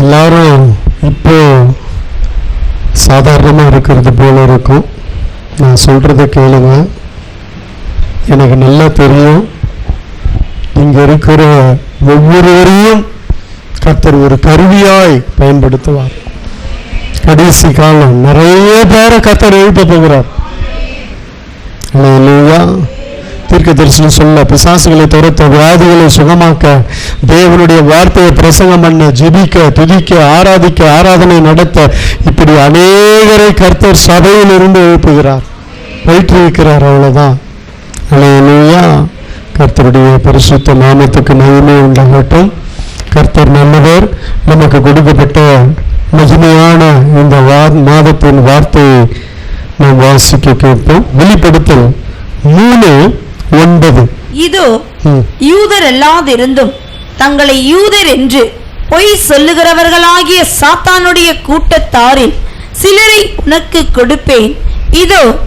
எல்லாரும் இப்போ சாதாரணமாக இருக்கிறது போல இருக்கும். நான் சொல்கிறத கேளுங்க. எனக்கு நல்லா தெரியும். இங்கே இருக்கிற ஒவ்வொருவரையும் கர்த்தர் ஒரு கருவியாய் பயன்படுத்துவார். கடைசி காலம் நிறைய பேரை கர்த்தர் எழுப்ப போகிறார். அல்லேலூயா தீர்க்க தரிசனம் சொல்ல பிசாசுகளை துரத்த வியாதிகளை சுகமாக்க தேவனுடைய வார்த்தையை பிரசங்கம் பண்ண ஜெபிக்க துதிக்க ஆராதிக்க ஆராதனை நடத்த இப்படி அநேகரை கர்த்தர் சபையிலிருந்து எழுப்புகிறார். பயிற்றுவிக்கிறார் அவ்வளவுதான். அல்லேலூயா கர்த்தருடைய பரிசுத்த நாமத்துக்கு மகிமை உண்டாகட்டும். கர்த்தர் நல்லவர் நமக்கு கொடுக்கப்பட்ட மகிமையான இந்த வா- மாதத்தின் வார்த்தையை நாம் வாசிக்க கேட்போம். வெளிப்படுத்தல் மூணு ஒன்பது. இதோ. யூதர் அல்லாதிருந்தும் தங்களை யூதர் என்று பொய் சொல்லுகிறவர்களாகிய சாத்தானுடைய கூட்டத்தாரில் சிலரை உனக்கு கொடுப்பேன். இதோ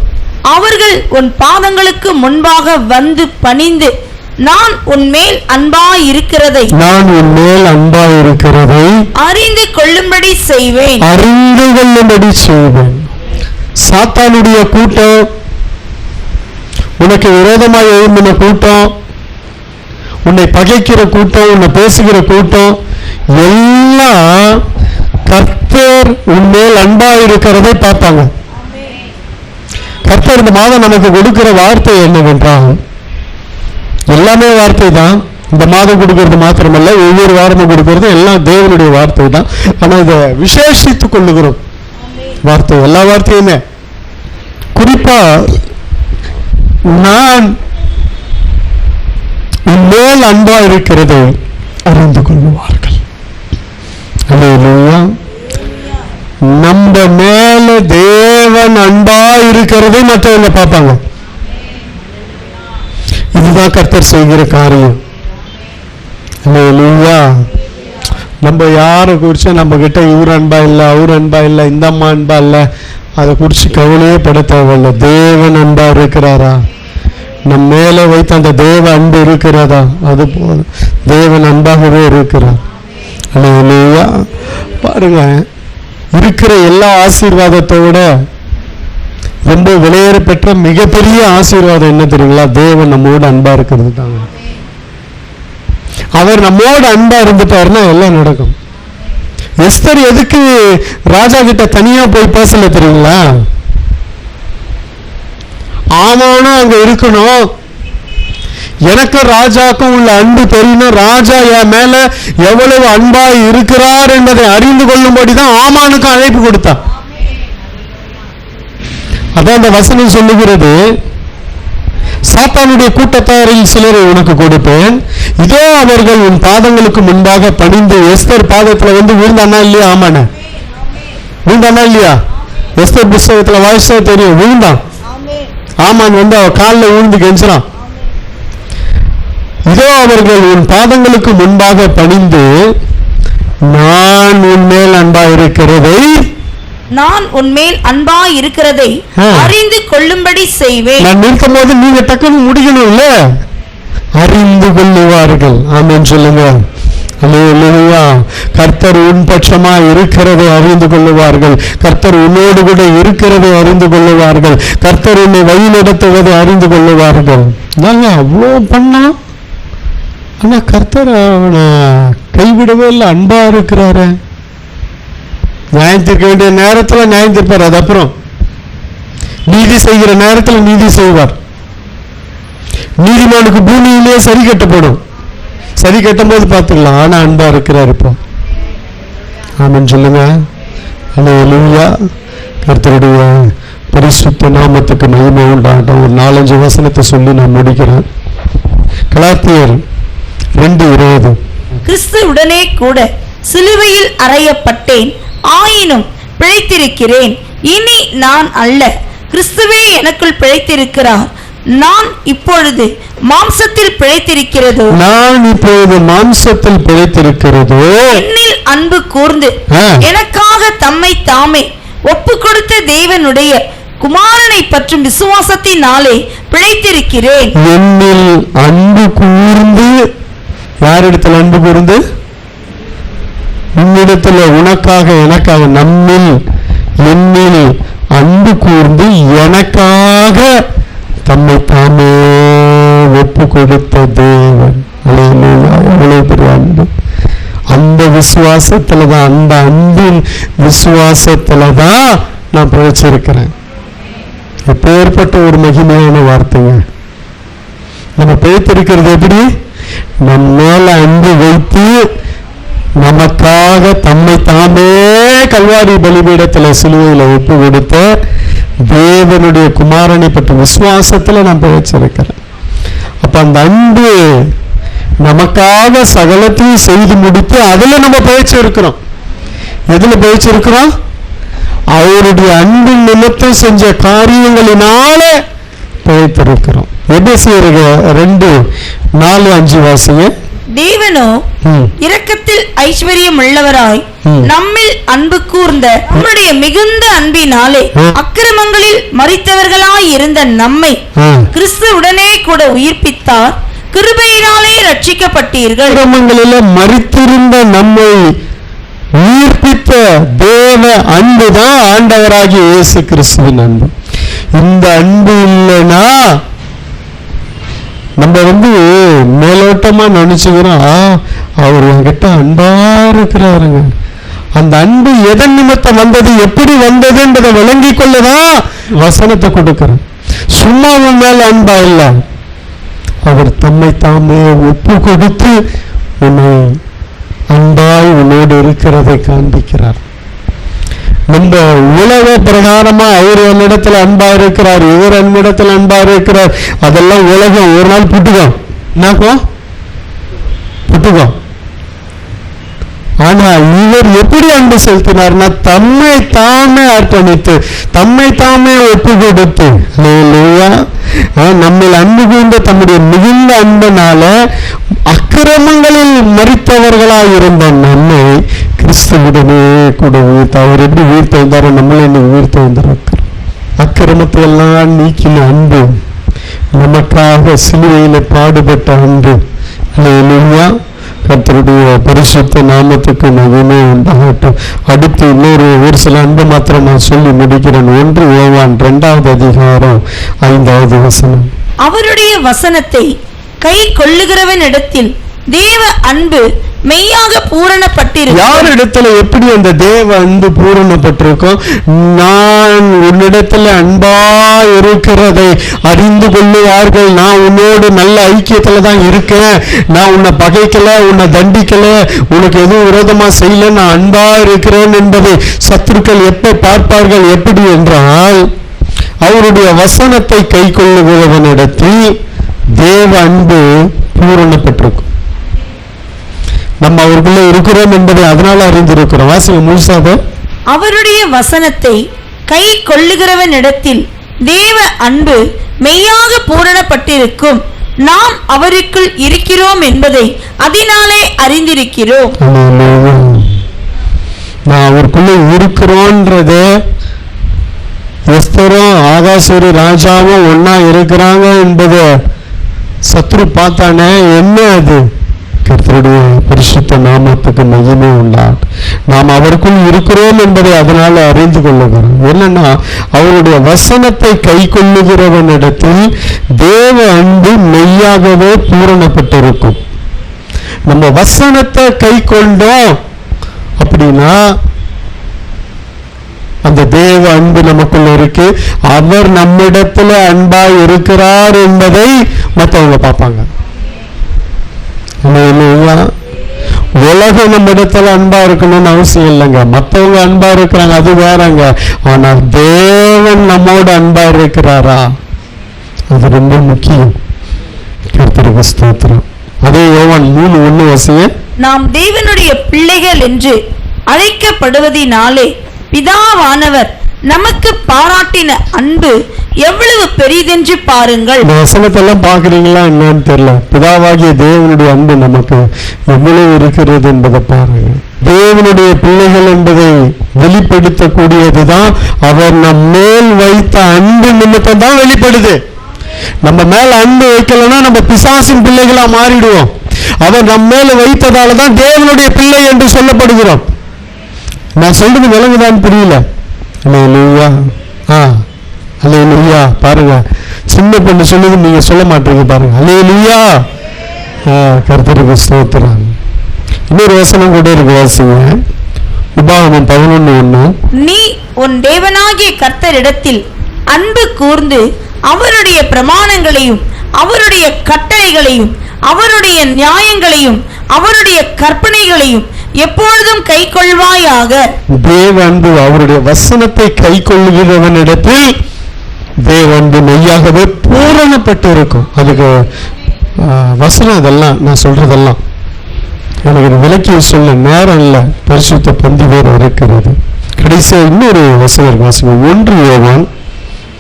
அவர்கள் உன் பாதங்களுக்கு முன்பாக வந்து பணிந்து நான் உன்மேல் அன்பாயிருக்கிறதை. நான் உன் மேல் அன்பாயிருக்கிறதை அறிந்து கொள்ளும்படி செய்வேன். அறிந்து கொள்ளும்படி செய்வேன். சாத்தானுடைய கூட்டம் உனக்கு விரோதமாக எழும்பின கூட்டம் உன்னை பகைக்கிற கூட்டம் உன்னை பேசுகிற கூட்டம் எல்லாம் கர்த்தர் உன்மேல் அன்பா இருக்கிறதை பார்ப்பாங்க. கர்த்தர் இந்த மாதம் நமக்கு கொடுக்கிற வார்த்தை என்னவென்றால் எல்லாமே வார்த்தை தான் இந்த மாதம் கொடுக்கறது மாத்திரமல்ல ஒவ்வொரு வாரமும் கொடுக்கறது எல்லாம் தேவனுடைய வார்த்தை தான் ஆனால் இதை விசேஷித்துக் கொள்ளுகிறோம். வார்த்தை எல்லா வார்த்தையுமே. குறிப்பா நான் மேல் அன்பா இருக்கிறது அறிந்து கொள்வார்கள் நம்ம மேல தேவன் அன்பா இருக்கிறதை மற்றவங்க பார்ப்பாங்க. இதுதான் கர்த்தர் செய்கிற காரியம். அல்லேலூயா நம்ம யாரை குறிச்சு நம்ம கிட்ட இவர் அன்பா இல்லை அவர் அன்பா இல்லை இந்த அம்மா அன்பா இல்லை அதை குறித்து கவலையே பட தேவையில்ல. தேவன் அன்பா இருக்கிறாரா? நம் மேலே வைத்த அந்த தேவ அன்பு இருக்கிறதா? அது போதும். தேவன் அன்பாகவே இருக்கிறார். அல்லேலூயா பாருங்க இருக்கிற எல்லா ஆசீர்வாதத்தை விட ரொம்ப விலையேற பெற்ற மிகப்பெரிய ஆசீர்வாதம் என்ன தெரியுங்களா? தேவன் நம்மோடு அன்பா இருக்கிறது தாங்க அவர் நம்மோடு அன்பா இருந்துட்டாருன்னா எல்லாம் நடக்கும். எஸ்தர் எதுக்கு ராஜா கிட்ட தனியா போய் பேசல தெரியுங்களா? ஆமானும் அங்க இருக்கணும். எனக்கும் ராஜாக்கும் உள்ள அன்பு தெரியணும் ராஜா என் மேல எவ்வளவு அன்பா இருக்கிறார் என்பதை அறிந்து கொள்ளும்படி தான் ஆமானுக்கு அழைப்பு கொடுத்தா அதான் அந்த வசனம் சொல்லுகிறது சாத்தானுடைய கூட்டத்தாரில் சிலரை உனக்கு கொடுப்பேன். இதோ அவர்கள் உன் பாதங்களுக்கு முன்பாக பணிந்து எஸ்தர் பாதத்துல வந்து விழுந்தானா இல்லையா? ஆமாண்ண. விழுந்தானா இல்லையா? எஸ்தர் புஸ்தகத்துல வாய்ஸா தெரியும். விழுந்தான். ஆமான் வந்து அவ காலில் விழுந்து கெஞ்சுறான். இதோ அவர்கள் உன் பாதங்களுக்கு முன்பாக பணிந்து நான் உன் மேல் அன்பா இருக்கிறதை நான் உன்மேல் அன்பாயிருக்கிறதை ஆ. அறிந்து கொள்ளும்படி செய்வேன். நான் நிற்கும் போது நீங்க டக்குன்னு முடிக்கணும் இல்ல அறிந்து கொள்ளுவார்கள். ஆமென் சொல்லுங்க. கர்த்தர் உன் பட்சமா இருக்கிறதை அறிந்து கொள்ளுவார்கள். கர்த்தர் உன்னோடு கூட இருக்கிறதை அறிந்து கொள்ளுவார்கள். கர்த்தர் உன்னை வழி நடத்துவதை அறிந்து கொள்ளுவார்கள். நாங்க அவ்வளோ பண்ணா? ஆனா கர்த்தர் அவனை கைவிடவே இல்லை அன்பா இருக்கிறாரு. நியாயம் தீர்க்க வேண்டிய நேரத்துல நியாயம் தீர்ப்பார் அது அப்புறம் நீதி செய்கிற நேரத்தில் நீதி செய்வார். நீதிமானுக்கு பூமியிலே சரி கட்டப்படும். சரி கட்டும் போது பார்த்துக்கலாம். ஆனா அன்பா இருக்கிறார் இப்போ. ஆமென் சொல்லுங்க. அல்லேலூயா கருத்தருடைய பரிசுத்த நாமத்துக்கு மகிமை உண்டாகட்டும். ஒரு நாலஞ்சு வசனத்தை சொல்லி நான் முடிக்கிறேன். கலாத்தியர் ரெண்டு இருபது. கிறிஸ்துவுடனே கூட சிலுவையில் அறையப்பட்டேன். ஆயினும் பிழைத்திருக்கிறேன். இனி நான் அல்ல. கிறிஸ்துவே எனக்குள் பிழைத்திருக்கிறார். நான் இப்பொழுது மாம்சத்தில் பிழைத்திருக்கிறதோ? நான் இப்பொழுது மாம்சத்தில் பிழைத்திருக்கிறதோ? என்னில் அன்பு கூர்ந்து. எனக்காக தம்மை தாமே ஒப்பு கொடுத்த தேவனுடைய குமாரனை பற்றும் விசுவாசத்தினாலே பிழைத்திருக்கிறேன். என்னில் அன்பு கூர்ந்து யாரிடத்தில் அன்பு கூர்ந்து? உன்னிடத்துல உனக்காக எனக்காக நம்மில் என்னில் அன்பு கூர்ந்து எனக்காக தம்மை தாமே ஒப்பு கொடுத்த தேவன். எவ்வளவு பெரிய அன்பு. அந்த விசுவாசத்துல தான் அந்த அன்பின் விசுவாசத்துல தான் நான் பிழைச்சிருக்கிறேன் எப்பேற்பட்ட ஒரு மகிமையான வார்த்தைங்க. நம்ம பிழைத்திருக்கிறது எப்படி? நம்ம மேல அன்பு வைத்து நமக்காக தம்மை தாமே கல்வாரி பலிபீடத்தில் சிலுவையில் ஒப்பு கொடுத்த தேவனுடைய குமாரனை பற்றி விசுவாசத்தில் நான் பேச்சிருக்கிறேன் அப்போ அந்த அன்பு நமக்காக சகலத்தையும் செய்து முடித்து அதில் நம்ம பேச்சிருக்கிறோம் எதில் பேச்சிருக்கிறோம் அவருடைய அன்பின் நிமித்தம் செஞ்ச காரியங்களினால பிழைத்திருக்கிறோம். எபேசியர் ரெண்டு நாலு அஞ்சு வாசிங்க. தேவனோ. இரக்கத்தில் ஐஸ்வர்யம் உள்ளவராய். நம்மில் அன்பு கூர்ந்த நம்முடைய மிகுந்த அன்பினாலே. அக்கிரமங்களில் மறித்தவர்களாய் இருந்த நம்மை. கிறிஸ்துவுடனே கூட உயிர்ப்பித்தார் கிருபையினாலே ரட்சிக்கப்பட்டீர்கள் கிரமங்களில மறித்திருந்த நம்மை உயிர்ப்பித்த தேவ அன்புதான் ஆண்டவராகிய இயேசு கிறிஸ்துவின் அன்பு இந்த அன்பு இல்லைன்னா நம்ம வந்து மேலோட்டமாக நினச்சிக்கிறோம். அவர் என்கிட்ட அன்பாக இருக்கிறாருங்க. அந்த அன்பு எதன் நிமித்தம் வந்தது எப்படி வந்ததுன்றதை விளங்கி கொள்ளதான் வசனத்தை கொடுக்கிறேன். சும்மா உன் மேல அன்பா இல்லை. அவர் தம்மை தாமே ஒப்பு கொடுத்து உன்னை அன்பாய் உன்னோடு இருக்கிறதை காண்பிக்கிறார். நம்ம உலக பிரகாரமா அவர் என்னிடத்துல அன்பா இருக்கிறார் இவர் என்னிடத்துல அன்பா இருக்கிறார். அதெல்லாம் உலகம் ஒரு நாள் புட்டுக்கும். என்னக்கும்? புட்டுக்கும். ஆனா இவர் எப்படி அன்பு செலுத்தினார்னா தம்மை தாமே அர்ப்பணித்து தம்மை தாமே ஒப்பு கொடுத்து ஆ, நம்மில் அன்பு கூர்ந்த தம்முடைய மிகுந்த அன்பனால அக்கிரமங்களில் மறித்தவர்களாக இருந்த நம்மை கிறிஸ்துவுடனே கூட உயிர்த்து அவர் எப்படி உயிர்த்து வந்தாரோ நம்மளே என்ன உயிர்த்து வந்திருக்கிறோம் அக்கிரமத்தை எல்லாம் நீக்கின அன்பு நமக்காக சிலுவையில் பாடுபட்ட அன்பு. அல்லேலூயா கத்தருடைய பரிசுத்த நாமத்துக்கு மகிமை உண்டாகட்டும். அடுத்து இன்னொரு ஒரு சில அன்பு மாத்திரம் நான் சொல்லி முடிக்கிறேன். ஒன்று ஓவான் இரண்டாவது அதிகாரம் ஐந்தாவது வசனம். அவருடைய வசனத்தை கை கொள்ளுகிறவன் இடத்தில் தேவ அன்பு மெய்யாக பூரணப்பட்டிருக்கும். யார் இடத்துல எப்படி அந்த தேவ அன்பு பூரணப்பட்டிருக்கும்? நான் உன்னிடத்துல அன்பா இருக்கிறதை அறிந்து கொள்ளுவார்கள். நான் உன்னோடு நல்ல ஐக்கியத்துல தான் இருக்கேன். நான் உன்னை பகைக்கல உன்னை தண்டிக்கல உனக்கு எதுவும் விரோதமா செய்யல. நான் அன்பா இருக்கிறேன் என்பதை சத்துருக்கள் எப்ப பார்ப்பார்கள் எப்படி என்றால் அவருடைய வசனத்தை கை கொள்ளுகிறவனிடத்தில் தேவ அன்பு பூரணப்பட்டிருக்கும். நம்ம அவருக்குள்ள இருக்கிறோம் என்பதை அதனால அறிந்திருக்கிறோம். வாசிங்க முழுசாக. அவருடைய வசனத்தை கை கொள்ளுகிறவனிடத்தில் தேவ அன்பு மெய்யாக பூரணப்பட்டிருக்கும். நாம் அவருக்குள் இருக்கிறோம் என்பதை அதனாலே அறிந்திருக்கிறோம். நான் அவருக்குள்ள இருக்கிறோன்றத எஸ்தரும் ஆகாசூரி ராஜாவும் ஒன்னா இருக்கிறாங்க என்பதை சத்ரு பார்த்தானே? என்ன அது? கர்த்தருடைய பரிசுத்த நாமத்துக்கு மையமே உண்டான் நாம் அவருக்குள் இருக்கிறோம் என்பதை அதனால அறிந்து கொள்ளுகிறோம். என்னன்னா அவருடைய வசனத்தை கை கொள்ளுகிறவனிடத்தில் தேவ அன்பு மெய்யாகவே பூரணப்பட்டிருக்கும். நம்ம வசனத்தை கை கொண்டோம் அப்படின்னா அந்த தேவ அன்பு நமக்குள்ள இருக்கு. அவர் நம்மிடத்துல அன்பா இருக்கிறார் என்பதை மற்றவங்க பார்ப்பாங்க. உலகம் நம்ம இடத்துல அன்பா இருக்கணும்னு அவசியம் இல்லைங்க. மற்றவங்க அன்பா இருக்கிறாங்க அது வேறங்க. ஆனா தேவன் நம்மோட அன்பா இருக்கிறாரா? அது ரொம்ப முக்கியம். கர்த்தருக்கு ஸ்தோத்திரம். அதே யோவான் மூணு ஒண்ணு வசியம் நாம் தேவனுடைய பிள்ளைகள் என்று அழைக்கப்படுவதினாலே பிதாவானவர் நமக்கு பாராட்டின அன்பு எவ்வளவு பெரியதென்று பாருங்கள். இந்த வசனத்தெல்லாம் பார்க்குறீங்களா என்னன்னு தெரியல. பிதாவாகிய தேவனுடைய அன்பு நமக்கு எவ்வளவு இருக்கிறது என்பதை பாருங்க தேவனுடைய பிள்ளைகள் என்பதை வெளிப்படுத்தக்கூடியதுதான் அவர் நம் மேல் வைத்த அன்பு நிமித்தம் தான் வெளிப்படுது. நம்ம மேல அன்பு வைக்கலன்னா நம்ம பிசாசின் பிள்ளைகளா மாறிடுவோம். அவர் நம் மேல வைத்ததால தான் தேவனுடைய பிள்ளை என்று சொல்லப்படுகிறோம். நான் சொல்றது விலங்குதான் புரியல. ஆ. ஆ அல்லேலூயா பாருங்க. சின்ன பொண்ணு சொல்லுது நீங்க சொல்ல மாட்டீங்க பாருங்க. அல்லேலூயா ஆ கர்த்தருக்கு ஸ்தோத்திரம். இன்னொரு வசனம் கூட இருக்கு வாசிங்க. உபாகமம் பதினொன்று ஒன்று நீ உன் தேவனாகிய கர்த்தரிடத்தில் அன்பு கூர்ந்து அவருடைய பிரமாணங்களையும் அவருடைய கட்டளைகளையும் அவருடைய நியாயங்களையும் அவருடைய கற்பனைகளையும் எப்பொழுதும் கைக்கொள்வாயாக. தேவ அன்பு அவருடைய வசனத்தை கை கொள்ளுகிறவனிடத்தில் தேவன் மெய்யாகவே பூரணப்பட்டு இருக்கும் அதுக்கு வசனம் இதெல்லாம் நான் சொல்றதெல்லாம். எனக்கு இது விளக்கி சொல்ல நேரம் இல்லை. பரிசுத்த பந்தி வேறு இருக்கிறது. கடைசியா இன்னொரு வசனம் வாசனம் ஒன்று ஏவான்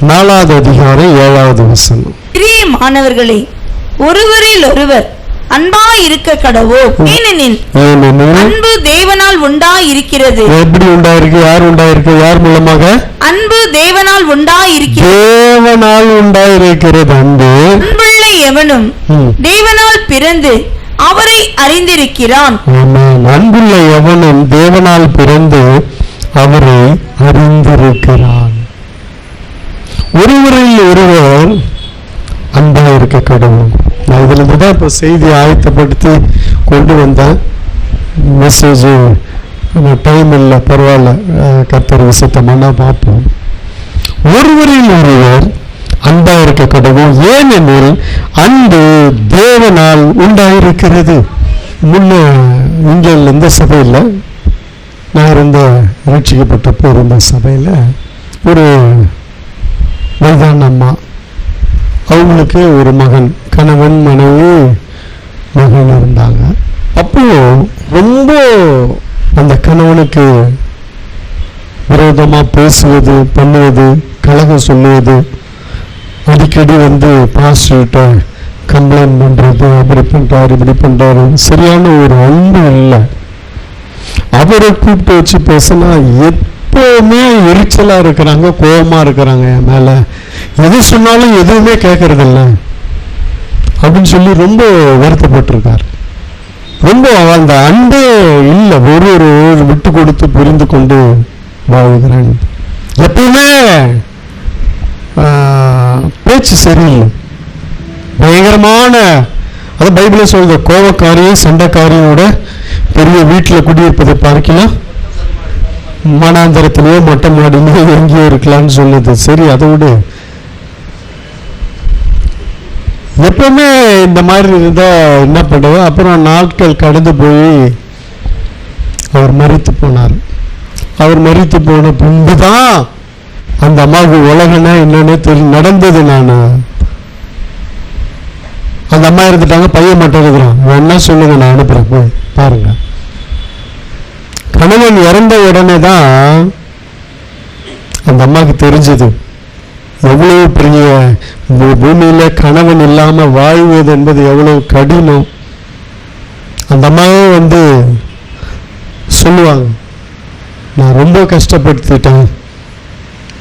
நாலாவது அதிகாரம் ஏழாவது வசனம். பிரியமானவர்களே ஒருவரில் ஒருவர் அன்பாய் இருக்க கடவோ ஏனெனில் அன்பு தேவனால் உண்டாய் இருக்கிறது எப்படி உண்டாயிருக்கு? யார் உண்டாயிருக்கு? யார் மூலமாக? அன்பு தேவனால் உண்டாய் இருக்கிறது தேவனால் உண்டாயிருக்கிறது அன்பு. அன்புள்ள எவனும். தேவனால் பிறந்து அவரை அறிந்திருக்கிறான். அன்புள்ள எவனும் தேவனால் பிறந்து அவரை அறிந்திருக்கிறான். ஒருவரில் ஒருவர் அன்பா இருக்க கடவுள். நான் இதுல இருந்து தான் இப்போ செய்தி ஆயத்தப்படுத்தி கொண்டு வந்தேன். மெசேஜ் டைம் இல்லை பரவாயில்ல. கத்தர் கர்த்தர் விசித்தமான பார்ப்போம். ஒருவரில் ஒருவர் அன்பா இருக்க கடவுள் ஏனெனில் அன்பு தேவனால் உண்டாயிருக்கிறது. முன்ன இங்கே இந்த சபையில்? நான் இருந்த ரட்சிக்கப்பட்டப்போ இருந்த சபையில் ஒரு வயதான அம்மா அவங்களுக்கு ஒரு மகன் கணவன் மனைவி மகன் இருந்தாங்க. அப்போ ரொம்ப அந்த கணவனுக்கு விரோதமாக பேசுவது பண்ணுவது கழகம் சொல்லுவது அடிக்கடி வந்து பாஸ்டர்கிட்ட கம்ப்ளைண்ட் பண்ணுறது அப்படி பண்ணுறாரு இப்படி பண்ணுறாரு சரியான ஒரு அன்பு இல்லை. அவரை கூப்பிட்டு வச்சு பேசினா எப்போவுமே எரிச்சலா இருக்கிறாங்க கோபமாக இருக்கிறாங்க என் மேல. எது சொன்னாலும் எதுவுமே கேட்கறதில்ல அப்படின்னு சொல்லி ரொம்ப வருத்தப்பட்டிருக்கார். ரொம்ப அந்த அன்பே இல்லை ஒரு ஒரு விட்டு கொடுத்து புரிந்து கொண்டு வாழ்கிறேன் எப்பவுமே ஆஹ், பேச்சு சரியில்லை. பயங்கரமான அது பைபிளை சொல்லுது கோபக்காரியும் சண்டைக்காரியோட பெரிய வீட்டில் குடியிருப்பதை பார்க்கலாம். மனாந்தரத்திலேயோ மொட்டை மாடிலேயே எங்கேயோ இருக்கலாம்னு சொல்லுது. சரி அதை விடு. எப்பவுமே இந்த மாதிரி இருந்தால் என்ன பண்ணுவோம் அப்புறம் நாட்கள் கடந்து போய் அவர் மறித்து போனார். அவர் மறித்து போன பின்பு தான் அந்த அம்மாவுக்கு உலகனா என்னன்னு தெரி நடந்தது நான். அந்த அம்மா இருந்துட்டாங்க பையன் மட்டும் இருக்கிறான். வேணா சொல்லுங்க நான் அனுப்புகிறேன் போய் பாருங்கள் கணவன் இறந்த உடனே தான் அந்த அம்மாவுக்கு தெரிஞ்சது. எவ்வளவு பெரிய பூமியில் பூமியில கணவன் இல்லாமல் வாழ்வது என்பது எவ்வளவு கடினம். அந்த அம்மாவே வந்து சொல்லுவாங்க நான் ரொம்ப கஷ்டப்படுத்திட்டேன்.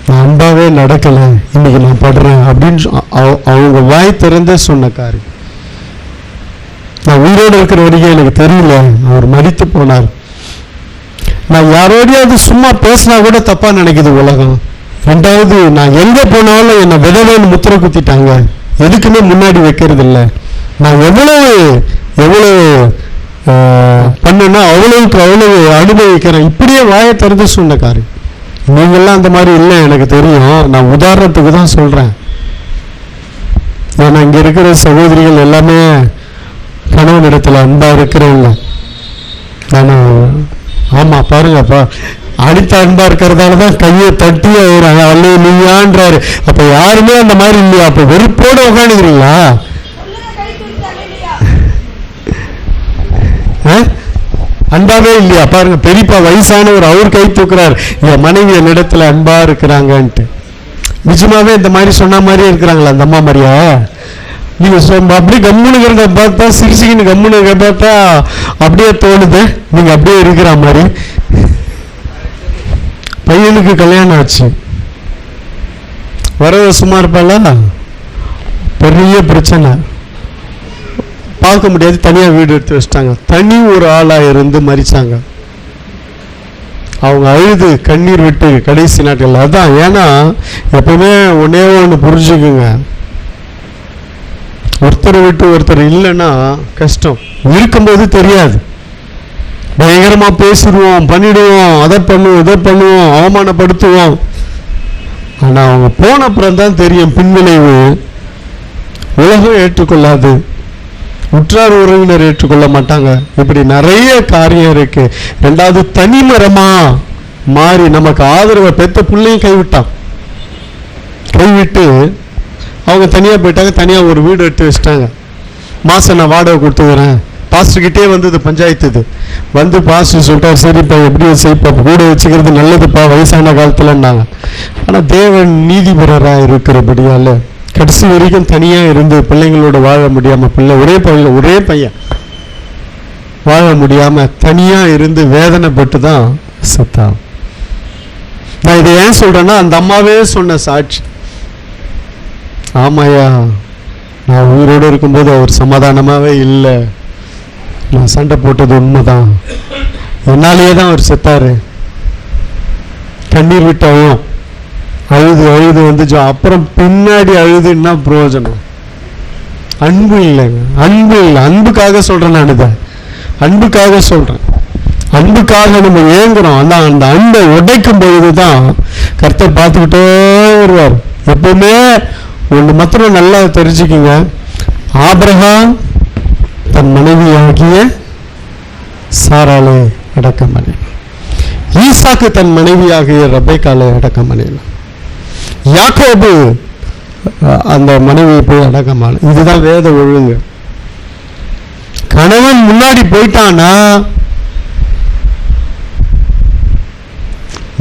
நான் அன்பாவே நடக்கலை. இன்னைக்கு நான் படுறேன். அப்படின்னு அவ- அவங்க வாய் திறந்தே சொன்ன காரியம். நான் உயிரோடு இருக்கிற வரைக்கும் எனக்கு தெரியல. அவர் மறித்து போனார். நான் யாரோடையாவது சும்மா பேசினா கூட தப்பா நினைக்குது உலகம். ரெண்டாவது நான் எங்க போனாலும் என்னை விதவைன்னு முத்திரை குத்திட்டாங்க. எதுக்குமே முன்னாடி வைக்கிறது இல்லை நான் எவ்வளவு எவ்வளவு ஆஹ், பண்ணேன்னா அவ்வளவுக்கு அவ்வளவு அனுபவிக்கிறேன். இப்படியே வாயை திறந்து சொன்னக்காரு நீங்கள்லாம் அந்த மாதிரி இல்லை எனக்கு தெரியும். நான் உதாரணத்துக்கு தான் சொல்றேன். ஏன்னா இங்க இருக்கிற சகோதரிகள் எல்லாமே கணவன் இடத்துல அன்பா இருக்கிறவங்க. நான் ஆமா பாருங்கப்பா. அடித்த அன்பா இருக்கிறதால தான் கையை தட்டி அவர் அல்ல நீயான்றாரு அப்ப யாருமே அந்த மாதிரி இல்லையா? அப்ப வெறுப்போடு உட்காந்துக்கிறீங்களா அன்பாவே இல்லையா? பாருங்க பெரியப்பா வயசானவர் அவர் கை தூக்குறார். என் மனைவி என்னிடத்துல அன்பா இருக்கிறாங்கன்ட்டு. நிஜமாவே இந்த மாதிரி சொன்ன மாதிரியே இருக்கிறாங்களா அந்த அம்மா மாதிரியா? நீங்க அப்படியே கம்முன்னு இருக்கிறத பார்த்தா சிரிச்சிக்கின்னு கம்முன்னு இருக்கிறத பார்த்தா அப்படியே தோணுது. நீங்க அப்படியே இருக்கிற மாதிரி. பையனுக்கு கல்யாணம் ஆச்சு. வரவு சும்மா இருப்பாளா? பெரிய பிரச்சனை. பார்க்க முடியாது தனியாக வீடு எடுத்து வச்சிட்டாங்க. தனி ஒரு ஆளாக இருந்து மறிச்சாங்க. அவங்க அழுது கண்ணீர் விட்டு கடைசி நாட்கள். அதான் ஏன்னா எப்பவுமே ஒன்னே ஒன்று புரிஞ்சுக்குங்க. ஒருத்தர் விட்டு ஒருத்தர் இல்லைன்னா கஷ்டம். இருக்கும்போது தெரியாது. பயங்கரமாக பேசிடுவோம் பண்ணிடுவோம் அதை பண்ணுவோம் இதை பண்ணுவோம் அவமானப்படுத்துவோம். ஆனால் அவங்க போன அப்புறம் தான் தெரியும் பின்விளைவு. உலகம் ஏற்றுக்கொள்ளாது. உற்றார் உறவினர் ஏற்றுக்கொள்ள மாட்டாங்க. இப்படி நிறைய காரியம் இருக்கு. ரெண்டாவது தனிமரமா மாறி நமக்கு ஆதரவை பெத்த பிள்ளையும் கைவிட்டான். கைவிட்டு அவங்க தனியாக போயிட்டாங்க தனியாக ஒரு வீடு எடுத்து வச்சிட்டாங்க. மாதம் நான் வாடகை கொடுத்துக்கிறேன் பாஸ்டர்கிட்டே வந்து வந்தது பஞ்சாயத்து இது. வந்து பாஸ்டர் சொல்லிட்டார் சரிப்பா எப்படி சரிப்பா கூட வச்சுக்கிறது நல்லதுப்பா வயசான காலத்துலன்னாங்க. ஆனால் தேவன் நீதிபரராக இருக்கிறபடியால் கடைசி வரைக்கும் தனியாக இருந்து பிள்ளைங்களோட வாழ முடியாமல் பிள்ளை ஒரே பையன் ஒரே பையன் வாழ முடியாமல் தனியாக இருந்து வேதனைப்பட்டு தான் செத்தான். நான் இதை ஏன் சொல்கிறேன்னா அந்த அம்மாவே சொன்ன சாட்சி. ஆமாயா நான் உயிரோடு இருக்கும்போது அவர் சமாதானமாகவே இல்லை. நான் சண்டை போட்டது உண்மைதான். என்னாலேயே தான் அவர் செத்தாரு. கண்ணீர் விட்டு அழும் அழுது அழுது வந்துச்சு. அப்புறம் பின்னாடி அழுதுன்னா பிரயோஜனம். அன்பு இல்லைங்க. அன்பு இல்லை. அன்புக்காக சொல்கிறேன் நான் இதை. அன்புக்காக சொல்கிறேன் அன்புக்காக நம்ம ஏங்குறோம். அந்த அந்த அன்பை உடைக்கும் பொழுது தான் கர்த்தர் பார்த்துக்கிட்டே வருவார். எப்பவுமே ஒன்று மாத்திரம் நல்லா தெரிஞ்சுக்கிங்க. ஆபிரகாம் தன் மனைவியாகிய சாராலே அடக்கம் பண்ணினான். ஈசாக்கு தன் மனைவியாகிய ரபேக்காலை அடக்கம் பண்ணினான். யாக்கோபு அந்த மனைவியை போய் அடக்கமான இதுதான் வேத ஒழுங்கு. கணவன் முன்னாடி போயிட்டானா?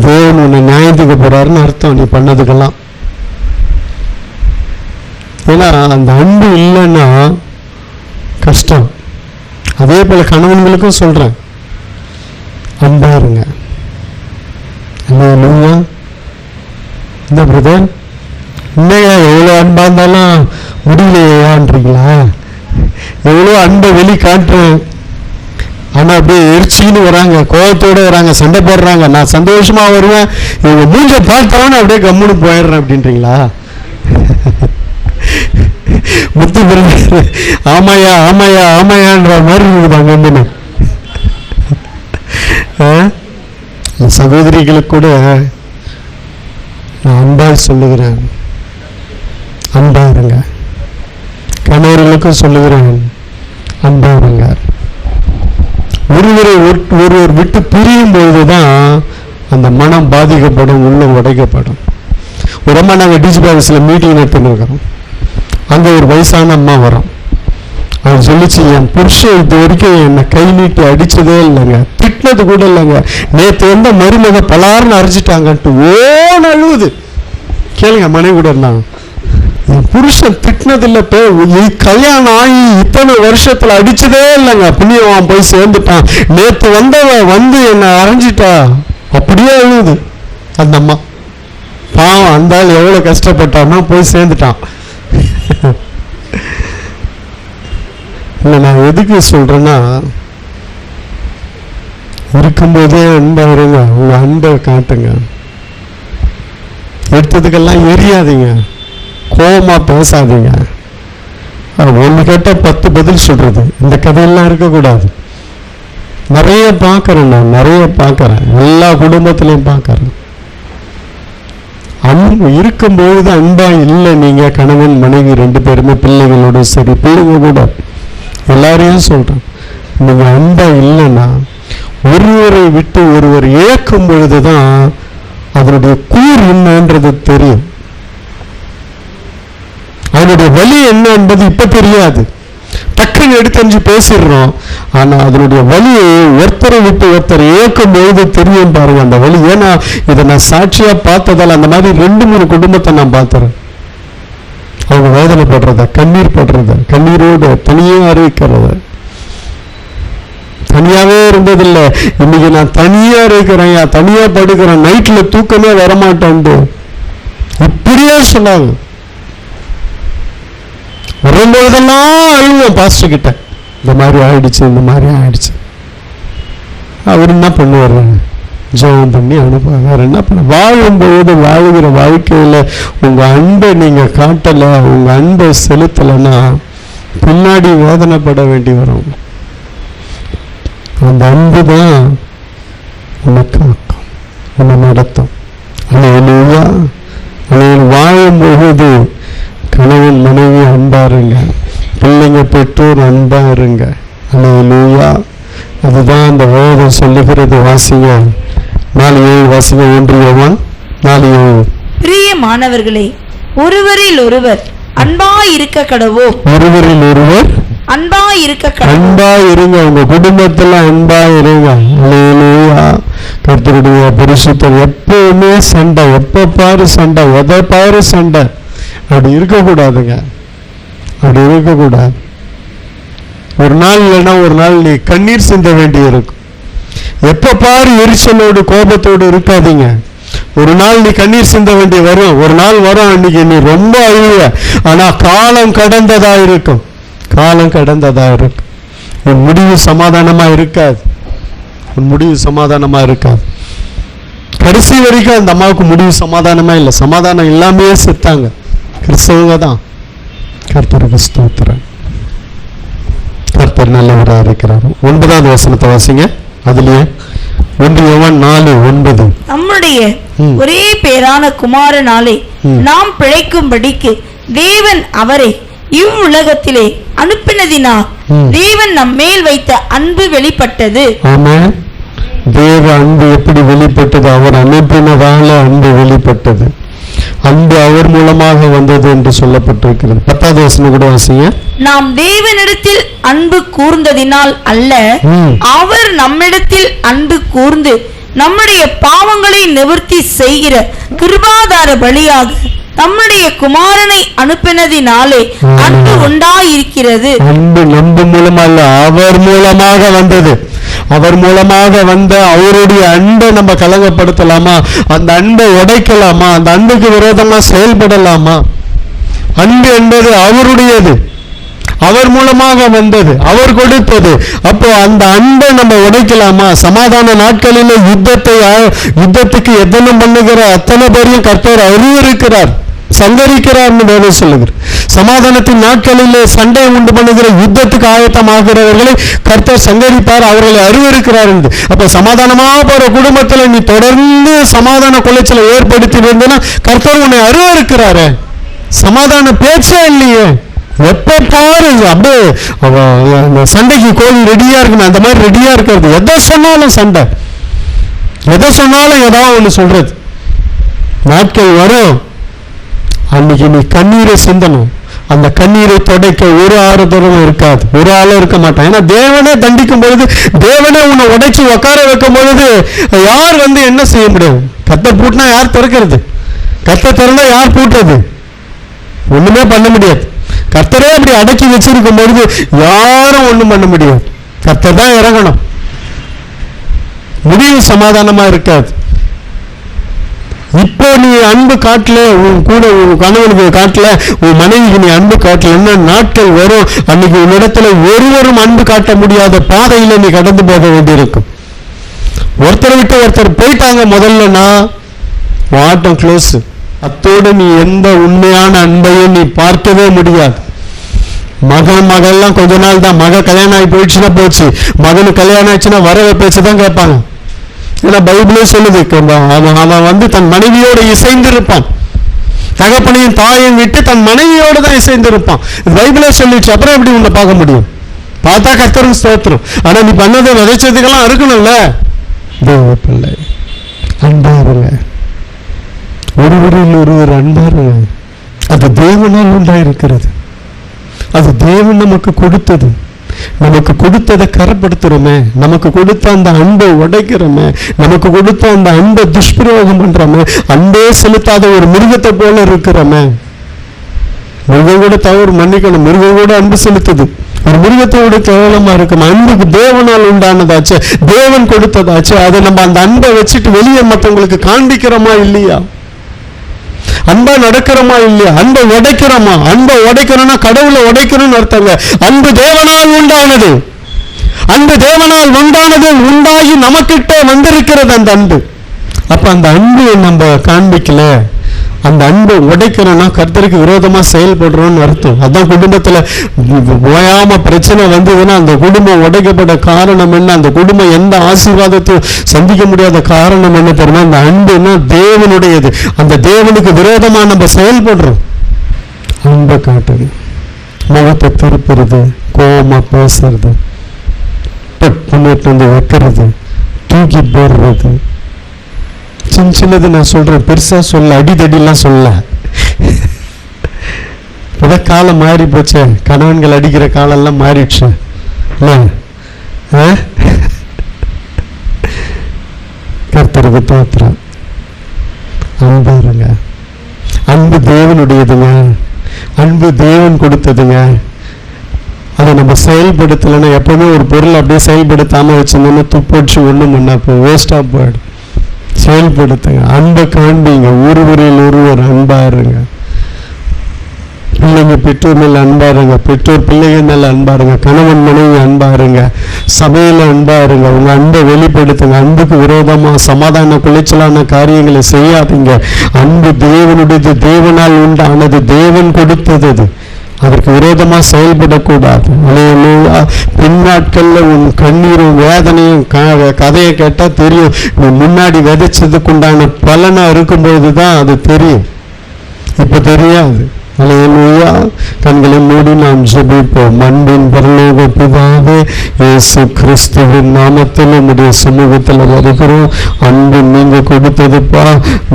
தேவன் உன்னை நியாயத்துக்கு போறாருன்னு அர்த்தம் நீ பண்ணதுக்கெல்லாம். ஏன்னா அந்த அன்பு இல்லைன்னா கஷ்டம். அதே போல் கணவன்களுக்கும் சொல்கிறேன் அன்பாக இருங்க. அல்லேலூயா இந்த பிரதர் என்னையா எவ்வளோ அன்பாக இருந்தாலும் முடியலையான்றீங்களா எவ்வளோ அன்பை வெளி காட்டுறேன். ஆனால் அப்படியே எரிச்சின்னு வராங்க. கோபத்தோடு வராங்க. சண்டை போடுறாங்க. நான் சந்தோஷமாக வருவேன். இவங்க மூஞ்ச பார்த்தாலும் அப்படியே கம்முன்னு போயிடுறேன் அப்படின்றீங்களா? முத்து பிறகு ஆமாயா ஆமாயா ஆமாயான்ற மாதிரி இருக்குது அங்க இருந்து சகோதரிகளுக்கு கூட நான் அன்பாய் சொல்லுகிறேன். அன்பா இருங்க. கணவர்களுக்கும் சொல்லுகிறேன் அன்பா இருங்க. ஒருவரை ஒருவர் விட்டு பிரியும் பொழுதுதான் அந்த மனம் பாதிக்கப்படும் உள்ளம் உடைக்கப்படும். ஒரு அம்மா நாங்கள் டிஜி ஆஃபீஸில் மீட்டிங் நடத்தின்னு இருக்கிறோம். அங்கே ஒரு வயசான அம்மா வரும். அவர் சொல்லிச்சு என் புருஷன் இது வரைக்கும் என்னை கை நீட்டி அடித்ததே இல்லைங்க. திட்டினது கூட இல்லைங்க. நேற்று வந்த மருமக பலார்னு அரைச்சிட்டாங்கன்ட்டு ஓன் அழுவுது. கேளுங்க மனைவி கூட இருந்தாங்க. என் புருஷன் திட்டினதில்ல பே கல்யாணம் ஆகி இத்தனை வருஷத்தில் அடித்ததே இல்லைங்க. புண்ணியவான் போய் சேர்ந்துட்டான். நேற்று வந்தவன் வந்து என்னை அரைஞ்சிட்டா. அப்படியே அழுவுது அந்த அம்மா. பாவம் அந்த ஆள் எவ்வளோ கஷ்டப்பட்டான்னா போய் சேர்ந்துட்டான். இல்லை நான் எதுக்கு சொல்றேன்னா இருக்கும்போதே அன்பா இருங்க. உங்க அன்பை காட்டுங்க. எடுத்ததுக்கெல்லாம் எரியாதீங்க. கோபமா பேசாதீங்க. ஒன்று கேட்டால் பத்து பதில் சொல்றது. இந்த கதையெல்லாம் இருக்கக்கூடாது. நிறைய பார்க்குறேன் நான் நிறைய பார்க்குறேன். எல்லா குடும்பத்திலையும் பார்க்கறேன். அன்பு இருக்கும்பொழுது அன்பா இல்லை. நீங்க கணவன் மனைவி ரெண்டு பேருமே பிள்ளைகளோட சரி பிள்ளைங்க கூட. எல்லாரையும் சொல்றேன். நீங்க அன்பா இல்லைன்னா ஒருவரை விட்டு ஒருவர் இழக்கும் பொழுதுதான் அதனுடைய கூர் என்னன்றது தெரியும். அதனுடைய வலி என்ன என்பது இப்ப தெரியாது. டக்குன்னு எடுத்தறிஞ்சு பேசிடுறோம். ஆனா அதனுடைய வழியை ஒருத்தரை விட்டு ஒருத்தர் ஏற்கும் பொழுது தெரியும் பாருங்க அந்த வழி. ஏன்னா இதை நான் சாட்சியா பார்த்ததால அந்த மாதிரி ரெண்டு மூணு குடும்பத்தை நான் பார்த்துறேன். அவங்க வேதனைப்படுறத கண்ணீர் படுறத கண்ணீரோடு தனியாக அறிவிக்கிறத. தனியாவே இருந்ததில்லை. இன்னைக்கு நான் தனியா இருக்கிறேன் தனியா படுக்கிறேன். நைட்ல தூக்கமே வரமாட்டேன் இப்படியே சொன்னாங்க வரும்பொழுதெல்லாம் அழுவோம் பாஸ்டர் கிட்ட. இந்த மாதிரி ஆயிடுச்சு இந்த மாதிரி ஆயிடுச்சு. அவர் என்ன பண்ணுவார்? ஜெபம் பண்ணி அனுப்புவார். என்ன பண்ண? வாழும்போது வாழுகிற வாழ்க்கையில உங்க அன்பை நீங்கள் காட்டலை உங்க அன்பை செலுத்தலைன்னா பின்னாடி வேதனைப்பட வேண்டி வரும். அந்த அன்பு தான் உனக்கு காக்கும் உன்னை நடத்தும். அலையிலூயா. அலையில் வாழும்போது கணவன் மனைவி அன்பா இருங்க பிள்ளைங்க பெற்றோர் அன்பா இருங்க அலையிலூயா அதுதான் அந்த வேதம் சொல்லுகிறது வாசிங்க. நாலு ஏழு வாசிங்க ஒன்று யோவான் நாலு ஏழு. பிரியமானவர்களே ஒருவரில் ஒருவர் அன்பா இருக்க கடவோ ஒருவரில் ஒருவர் அன்பா இருக்க அன்பா இருங்க உங்க குடும்பத்துல அன்பா இருங்க. அல்லேலூயா கர்த்தருடைய பரிசுத்தம் எப்பவுமே சண்டை எப்ப பாரு சண்டை எதை பாரு சண்டை. அப்படி இருக்கக்கூடாதுங்க. அப்படி இருக்கக்கூடாது. ஒரு நாள் இல்லைன்னா ஒரு நாள் நீ கண்ணீர் சிந்த வேண்டி இருக்கும் எப்ப பாரு எரிச்சலோடு கோபத்தோடு இருக்காதீங்க. ஒரு நாள் நீ கண்ணீர் சிந்த வேண்டி வரும். ஒரு நாள் வரும் அன்னைக்கு நீ ரொம்ப அழுவ. ஆனா காலம் கடந்ததா இருக்கும். காலம் கடந்ததா இருக்கும். உன் முடிவு சமாதானமா இருக்காது. உன் முடிவு சமாதானமா இருக்காது. கடைசி வரைக்கும் அந்த அம்மாவுக்கு முடிவு சமாதானமா இல்லை. சமாதானம் இல்லாமையே செத்தாங்க. கிறிஸ்தவங்க தான் கர்த்தருக்கு ஸ்தோத்திரம். கர்த்தர் நல்லவராக இருக்கிறார். ஒன்பதாவது வசனத்தை வாசிங்க. அதுலயே ஒன்று யோவான் நாலு ஒன்பது. நம்முடைய. ஒரே பேரான குமாரனாலே. நாம் பிழைக்கும்படிக்கு தேவன் அவரை இவ்வுலகத்திலே அனுப்பினதினால். தேவன் நம்மேல் வைத்த அன்பு வெளிப்பட்டது. ஆமா தேவ அன்பு எப்படி வெளிப்பட்டது? அவர் அனுப்பினதால அன்பு வெளிப்பட்டது. அன்பு அவர் மூலமாக வந்தது என்று சொல்லப்பட்டிருக்கிறது. பத்தாவது வசனம் கூட வாசிங்க. நாம் தேவனிடத்தில் அன்பு கூர்ந்ததினால் அல்ல. அவர் நம்மிடத்தில் அன்பு கூர்ந்து நம்முடைய பாவங்களை நிவர்த்தி செய்கிற கிருபாதார பலியாக நம்முடைய குமாரனை அனுப்பினதினாலே அன்பு உண்டாயிருக்கிறது. அன்பு நம்பு மூலமா இல்ல அவர் மூலமாக வந்தது. அவர் மூலமாக வந்த அவருடைய அன்பை நம்ம கலங்கப்படுத்தலாமா? அந்த அன்பை உடைக்கலாமா? அந்த அன்புக்கு விரோதமா செயல்படலாமா? அன்பு என்பது அவருடையது. அவர் மூலமாக வந்தது அவர் கொடுத்தது. அப்போ அந்த அன்பை நம்ம உடைக்கலாமா? சமாதான நாட்களில் யுத்தத்தை யுத்தத்துக்கு எத்தனை பண்ணுகிற அத்தனை பேரையும் கர்த்தர் அறிவிருக்கிறார் சங்கரிக்கிறார்னு வேதம் சொல்லுகிறார் சமாதானத்தின் நாட்களிலே சண்டை உண்டு பண்ணுகிற யுத்தத்துக்கு ஆயத்தமாகிறவர்களை கர்த்தர் சங்கரிப்பார் அவர்களை அறிவிருக்கிறார் என்று. அப்போ சமாதானமாக போற குடும்பத்தில் நீ தொடர்ந்து சமாதான குலைச்சலை ஏற்படுத்தி இருந்தேன்னா கர்த்தர் உன்னை அறிவிருக்கிறாரே சமாதான பேச்சே இல்லையே. எப்ப பாரு அப்படியே சண்டைக்கு கோவில் ரெடியா இருக்கணும் அந்த மாதிரி ரெடியா இருக்கிறது. எதை சொன்னாலும் சண்டை. எதை சொன்னாலும் ஏதாவது ஒண்ணு சொல்றது. நாட்கள் வரும். அன்னைக்கு நீ கண்ணீரை சிந்தணும். அந்த கண்ணீரை துடைக்க ஒரு ஆறுதலும் இருக்காது. ஒரு ஆளும் இருக்க மாட்டான். ஏன்னா தேவனே தண்டிக்கும் பொழுது தேவனே உன்னை உடைச்சி உட்கார வைக்கும் பொழுது யார் வந்து என்ன செய்ய முடியும்? கத்தை பூட்டினா யார் திறக்கிறது? கத்தை திறந்தா யார் பூட்டுறது? ஒண்ணுமே பண்ண முடியாது. கர்த்தரே அப்படி அடக்கி வச்சிருக்கும் பொழுது யாரும் ஒன்றும் பண்ண முடியாது. கர்த்தர் தான் இறங்கணும். முடிவு சமாதானமா இருக்காது. இப்போ நீ அன்பு காட்டல உன் கூட உன் கணவனுக்கு காட்டல உன் மனைவிக்கு நீ அன்பு காட்டலன்னா நாட்கள் வரும்? அன்னைக்கு உன்னிடத்துல ஒருவரும் அன்பு காட்ட முடியாத பாதையில நீ கடந்து போக வேண்டியிருக்கும். ஒருத்தர் விட்டு ஒருத்தர் போயிட்டாங்க முதல்லனா ஆட்டம் க்ளோஸ் அத்தோடு நீ எந்த உண்மையான அன்பையும் நீ பார்க்கவே முடியாது. மகன் மகள்லாம் கொஞ்ச நாள் தான் மக கல்யாணம் ஆகி போயிடுச்சுன்னா போச்சு. மகனுக்கு கல்யாணம் ஆயிடுச்சுன்னா வரவை பேச்சு தான் கேட்பாங்க. ஏன்னா பைபிளே சொல்லுது அவன் அவன் வந்து தன் மனைவியோடு இசைந்திருப்பான். தகப்பனையும் தாயையும் விட்டு தன் மனைவியோடு தான் இசைந்திருப்பான். பைபிளே சொல்லிடுச்சு அப்புறம் எப்படி உன்னை பார்க்க முடியும்? பார்த்தா கத்தரும் ஸ்தோத்திரம். ஆனா நீ பண்ணதை விதைச்சதுக்கெல்லாம் இருக்கணும்ல தேவ பிள்ளை அன்பா ஒருவரில் ஒருவர் அன்பாருங்க அது தேவனால் உண்டாயிருக்கிறது. அது தேவன் நமக்கு கொடுத்தது. நமக்கு கொடுத்ததை கரப்படுத்துறோமே நமக்கு கொடுத்த அந்த அன்பை உடைக்கிறோமே நமக்கு கொடுத்த அந்த அன்பை துஷ்பிரயோகம் பண்றோமே அன்பே செலுத்தாத ஒரு மிருகத்தை போல இருக்கிறோமே. மிருகம் கூட தவறு மன்னிக்கணும் மிருகம் கூட அன்பு செலுத்துது. ஒரு மிருகத்தோட கேவலமா இருக்கும். அன்புக்கு தேவனால் உண்டானதாச்சு தேவன் கொடுத்ததாச்சு அதை நம்ம அந்த அன்பை வச்சுட்டு வெளியே மத்தவங்களுக்கு காண்பிக்கிறோமா இல்லையா? அன்பா நடக்கிறோமா இல்லையா? அன்பை உடைக்கிறோமா? அன்பை உடைக்கிறோம்னா கடவுளை உடைக்கணும்னு அர்த்தங்க. அன்பு தேவனால் உண்டானது. அன்பு தேவனால் உண்டானது உண்டாகி நமக்கிட்ட வந்திருக்கிறது அந்த அன்பு. அப்ப அந்த அன்பு நம்ம காண்பிக்கல. அந்த அன்பை உடைக்கணும்னா கர்த்தருக்கு விரோதமா செயல்படுறோம்னு அர்த்தம். அதான் குடும்பத்துல ஓயாம பிரச்சனை வந்ததுன்னா அந்த குடும்பம் உடைக்கப்பட காரணம் என்ன? அந்த குடும்பம் எந்த ஆசீர்வாதத்தையும் சந்திக்க முடியாத காரணம் என்ன தெரியுமா? அந்த அன்புன்னா தேவனுடையது. அந்த தேவனுக்கு விரோதமா நம்ம செயல்படுறோம் அன்பை காட்டுது. முகத்தை திருப்புறது. கோவமா பேசுறது. பண்ணிட்டு வந்து வைக்கிறது. தூக்கி போடுறது. சின்ன சின்னது நான் சொல்கிறேன் பெருசாக சொல்ல அடிதடிலாம் சொல்ல இப்போ காலம் மாறி போச்சு. கணவன்கள் அடிக்கிற காலம்லாம் மாறிடுச்சு. இல்லை ஆ? கர்த்தருக்கு தோத்திரம் அன்பா இருங்க. அன்பு தேவனுடையதுங்க. அன்பு தேவன் கொடுத்ததுங்க. அதை நம்ம செயல்படுத்தலைன்னா எப்பவுமே ஒரு பொருள் அப்படியே செயல்படுத்தாமல் வச்சிருந்தோம்னா துப்படிச்சு ஒன்றும் பண்ணா போ வேஸ்டா போயிடும். செயல்படுத்துங்க. அன்பை காண்பீங்க. ஒருவரில் ஒருவர் அன்பா இருங்க பிள்ளைங்க பெற்றோர் மேல அன்பா இருங்க பெற்றோர் பிள்ளைகள் மேல அன்பா இருங்க கணவன் மனைவி அன்பா இருங்க சபையில அன்பா இருங்க உங்க அன்பை வெளிப்படுத்துங்க. அன்புக்கு விரோதமா சமாதான குலைச்சலான காரியங்களை செய்யாதீங்க. அன்பு தேவனுடையது. தேவனால் உண்டானது. தேவன் கொடுத்தது. அதற்கு விரோதமாக செயல்படக்கூடாது. அல்லேலூயா. பின்னாட்களில் உன் கண்ணீரும் வேதனையும் க- கதையை கேட்டால் தெரியும். நீ முன்னாடி விதைச்சதுக்கு உண்டான பலனா இருக்கும்போது தான் அது தெரியும். இப்போ தெரியாது. அல்லேலூயா கண்களை மூடி நாம் ஜெபிப்போம். அன்பின் பரலோக பிதாவே இயேசு கிறிஸ்துவின் நாமத்தில் உம்முடைய சமூகத்தில் வருகிறோம் அன்பு நீங்க கொடுத்ததுப்பா.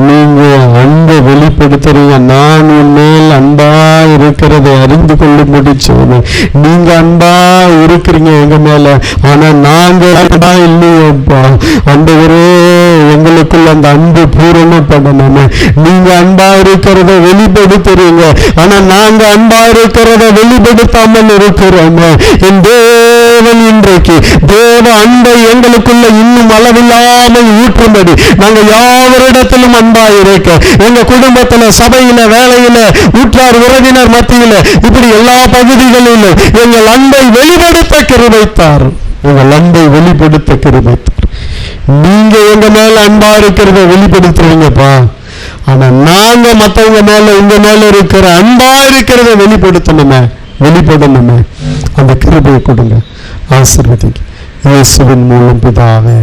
நீங்க அன்பை வெளிப்படுத்துறீங்க. நான் உன் மேல் அன்பா இருக்கிறதை அறிந்து கொள்ள செய்வேன் நீங்க அன்பா இருக்கிறீங்க எங்க மேல. ஆனா நாங்க அன்பா இல்லையோப்பா. ஒரே எங்களுக்குள்ள அந்த அன்பு பூரணப்படணுமே நீங்க அன்பா இருக்கிறத வெளிப்படுத்துறீங்க. ஆனா நாங்க அன்பா இருக்கிறத வெளிப்படுத்தாமல் இருக்கிறோம். என் தேவன் இன்றைக்கு தேவ அன்பை எங்களுக்குள்ள இன்னும் அளவில்லாமல் ஊற்றும்படி நாங்க யாவரிடத்திலும் அன்பா இருக்க எங்க குடும்பத்துல சபையில வேலையில ஊற்றார் உறவினர் மத்தியில இப்படி எல்லா பகுதிகளிலும் எங்கள் அன்பை வெளிப்படுத்த கிருமைத்தார் உங்கள் அன்பை வெளிப்படுத்த கிருமைத்தார் நீங்க எங்க மேல அன்பா இருக்கிறத வெளிப்படுத்துறீங்கப்பா. ஆனா நாங்க மத்தவங்க மேல உங்க மேல இருக்கிற அன்பா இருக்கிறத வெளிப்படுத்தணுமே வெளிப்படணுமே. அந்த கிருபையை கொடுங்க. ஆசீர்வதிக்கு இயேசுவின் மூலம் பிதாவே.